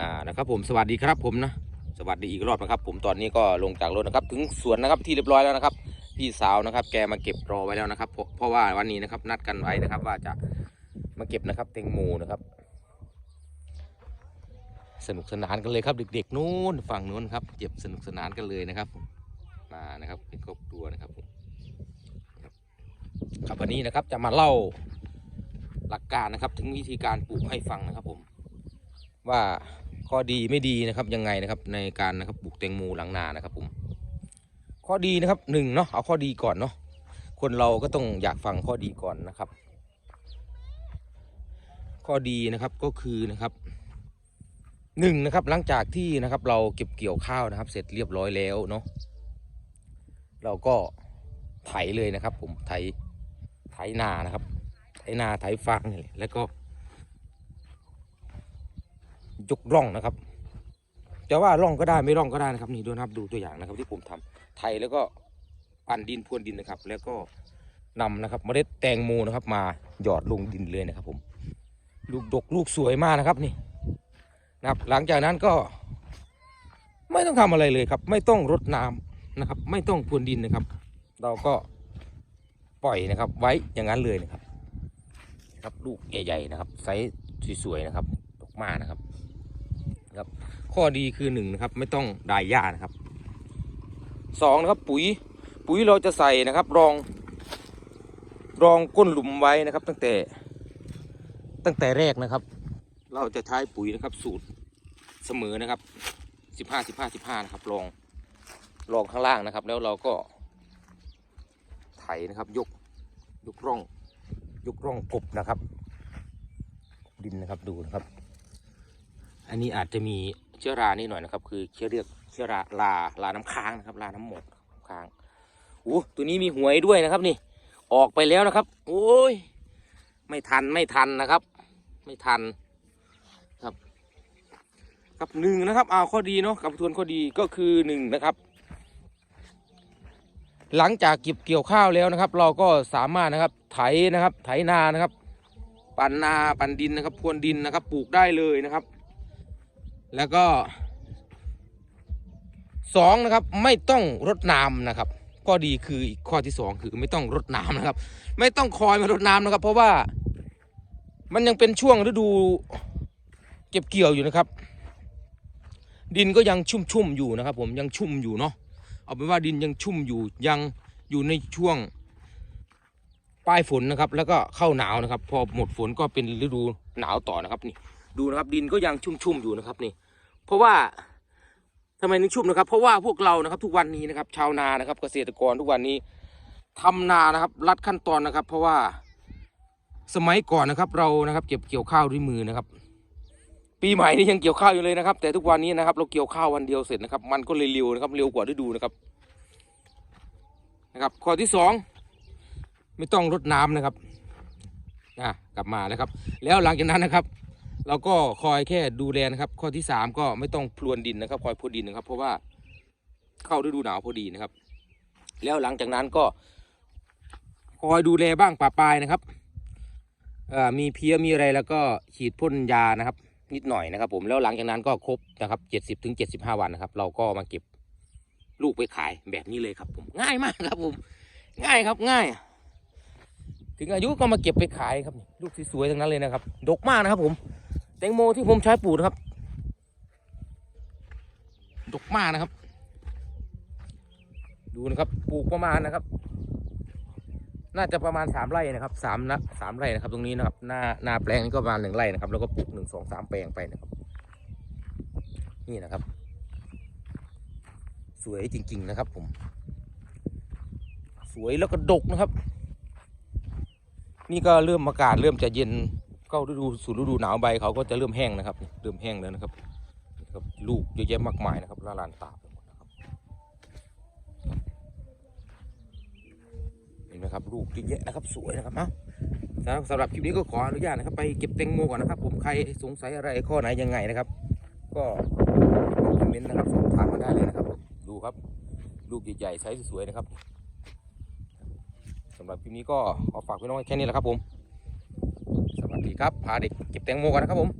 อ่านะครับผมสวัสดีครับผมนะสวัสดีอีกรอบนะครับ ผมตอนนี้ก็ลงจากรถนะครับ ถึงสวนนะครับที่เรียบร้อยแล้วนะครับ พี่สาวนะครับ แกมาเก็บรอไว้แล้วนะครับ เพราะว่าวันนี้นะครับ นัดกันไว้นะครับ ว่าจะมาเก็บนะครับเตงโมนะครับ สนุกสนานกันเลยครับ เด็กๆนู้นฝั่งนู้นครับเก็บสนุกสนานกันเลยนะครับมานะครับเป็นครอบครัวนะครับผมครับครับวันนี้นะครับจะมาเล่าหลักการนะครับ ถึงวิธีการปลูกให้ฟังนะครับผมว่า ข้อดีไม่ดีนะครับยังไงนะครับในการนะครับปลูกแตงโมหลังนานะครับผมข้อดีนะครับหนึ่งเนาะเอาข้อดีก่อนเนาะคนเราก็ต้องอยากฟังข้อดีก่อนนะครับ ข้อดีนะครับก็คือนะครับหนึ่งนะครับหลังจากที่นะครับเราเก็บเกี่ยวข้าวนะครับ เสร็จเรียบร้อยแล้วเนาะเราก็ไถเลยนะครับ ผมไถไถนานะครับ ไถนาไถฟางนี่แหละแล้วก็ ยกร่องนะครับจะว่าร่องก็ได้ไม่ร่องก็ได้นะครับนี่ดูนะครับดูตัวอย่างนะครับที่ผมทำไถแล้วก็ปั่นดินพรวนดินนะครับ แล้วก็นำนะครับเมล็ดแตงโมนะครับ มาหยอดลงดินเลยนะครับ ผม ลูกดกลูกสวยมากนะครับนี่นะครับ หลังจากนั้นก็ ไม่ต้องทำอะไรเลยครับ ไม่ต้องรดน้ำนะครับ ไม่ต้องพรวนดินนะครับ เราก็ปล่อยนะครับ ไว้อย่างนั้นเลยนะครับครับลูกใหญ่ๆนะครับไซส์สวยๆนะครับดอกมานะครับ ครับ ข้อดีคือหนึ่งนะครับ ไม่ต้องดายหญ้านะครับสองนะครับ ปุ๋ย ปุ๋ยเราจะใส่นะครับ รอง รองก้นหลุมไว้นะครับ ตั้งแต่ ตั้งแต่แรกนะครับ เราจะใช้ปุ๋ยนะครับ สูตรเสมอนะครับสิบห้าสิบห้าสิบห้านะครับรองรองข้างล่างนะครับ แล้วเราก็ไถนะครับ ยกยกร่อง ยกร่องกบนะครับ ดินนะครับดูนะครับ อันนี้อาจจะมีเชื้อรานิดหน่อยนะครับ คือเชื้อเรียกเชื้อราลาลาน้ำค้างนะครับลาน้ำหมกค้างโอ้ตัวนี้มีหวยด้วยนะครับนี่ ออกไปแล้วนะครับ โอ้ยไม่ทันไม่ทันนะครับ ไม่ทันครับครับหนึ่งนะครับเอาข้อดีเนาะกับทวนข้อดีก็คือหนึ่งนะครับ หลังจากเก็บเกี่ยวข้าวแล้วนะครับ เราก็สามารถนะครับไถนะครับ ไถนานะครับ ปั่นนาปั่นดินนะครับพรวนดินนะครับ ปลูกได้เลยนะครับ แล้วก็สองนะครับไม่ต้องรดน้ำนะครับข้อดีคืออีกข้อที่สองคือไม่ต้องรดน้ำนะครับ ไม่ต้องคอยมารดน้ำนะครับ เพราะว่ามันยังเป็นช่วงฤดูเก็บเกี่ยวอยู่นะครับ ดินก็ยังชุ่มๆอยู่นะครับ ผมยังชุ่มอยู่เนาะเอาเป็นว่าดินยังชุ่มอยู่ยังอยู่ในช่วงปลายฝนนะครับ แล้วก็เข้าหนาวนะครับ พอหมดฝนก็เป็นฤดูหนาวต่อนะครับนี่ ดูนะครับดินก็ยังชุ่มๆอยู่นะครับนี่ เพราะว่าทำไมถึงชุ่มนะครับ เพราะว่าพวกเรานะครับทุกวันนี้นะครับ ชาวนานะครับ เกษตรกรทุกวันนี้ทำนานะครับรัดขั้นตอนนะครับ เพราะว่าสมัยก่อนนะครับ เรานะครับ เก็บเกี่ยวข้าวด้วยมือนะครับ ปีใหม่นี่ยังเกี่ยวข้าวอยู่เลยนะครับ แต่ทุกวันนี้นะครับ เราเกี่ยวข้าววันเดียวเสร็จนะครับ มันก็เลยเร็วนะครับ เร็วกว่าฤดูนะครับนะครับ ข้อที่สองไม่ต้องรดน้ำนะครับอะกลับมานะครับ แล้วหลังจากนั้นนะครับ เราก็คอยแค่ดูแลนะครับ ข้อที่สามก็ไม่ต้องพรวนดินนะครับ คอยพรวนดินนะครับ เพราะว่าเข้าฤดูหนาวพอดีนะครับ แล้วหลังจากนั้นก็คอยดูแลบ้างปะปายนะครับมีเพี้ยมีอะไรแล้วก็ฉีดพ่นยานะครับ นิดหน่อยนะครับ ผมแล้วหลังจากนั้นก็ครบนะครับเจ็ดสิบถึงเจ็ดสิบห้าวันนะครับ เราก็มาเก็บลูกไปขายแบบนี้เลยครับ ผม ง่ายมากครับ ผม ง่ายครับง่าย ถึงอายุก็มาเก็บไปขายครับ ลูกสวยๆทั้งนั้นเลยนะครับ ดกมากนะครับผม แตงโมที่ผมใช้ปลูกนะครับ ดกมากนะครับ ดูนะครับ ปลูกประมาณนะครับ น่าจะประมาณสามไร่นะครับสามนะสามไร่นะครับ ตรงนี้นะครับ หน้าหน้าแปลงนี้ก็ประมาณหนึ่งไร่นะครับ แล้วก็ปลูกหนึ่งสองสามแปลงไปนะครับ นี่นะครับ สวยจริง ๆ นะครับ ผม สวยแล้วก็ดกนะครับ นี่ก็เริ่มอากาศเริ่มจะเย็น เข้าฤดูสู่ฤดูหนาวใบเขาก็จะเริ่มแห้งนะครับ เริ่มแห้งแล้วนะครับครับลูกเยอะแยะมากมายนะครับละลานตาไปหมดนะครับเห็นไหมครับ ลูกเยอะแยะนะครับสวยนะครับเอ้าสำหรับสำหรับคลิปนี้ก็ขออนุญาตนะครับ ไปเก็บแตงโมก่อนนะครับ ผมใครสงสัยอะไรข้อไหนยังไงนะครับ ก็คอมเมนต์นะครับสอบถามมาได้เลยนะครับ ดูครับ ลูกใหญ่ๆไซส์สวยๆนะครับสำหรับคลิปนี้ก็ขอฝากพี่น้องแค่นี้แหละครับผม ดีครับพาเด็กเก็บแตงโมกันนะครับผม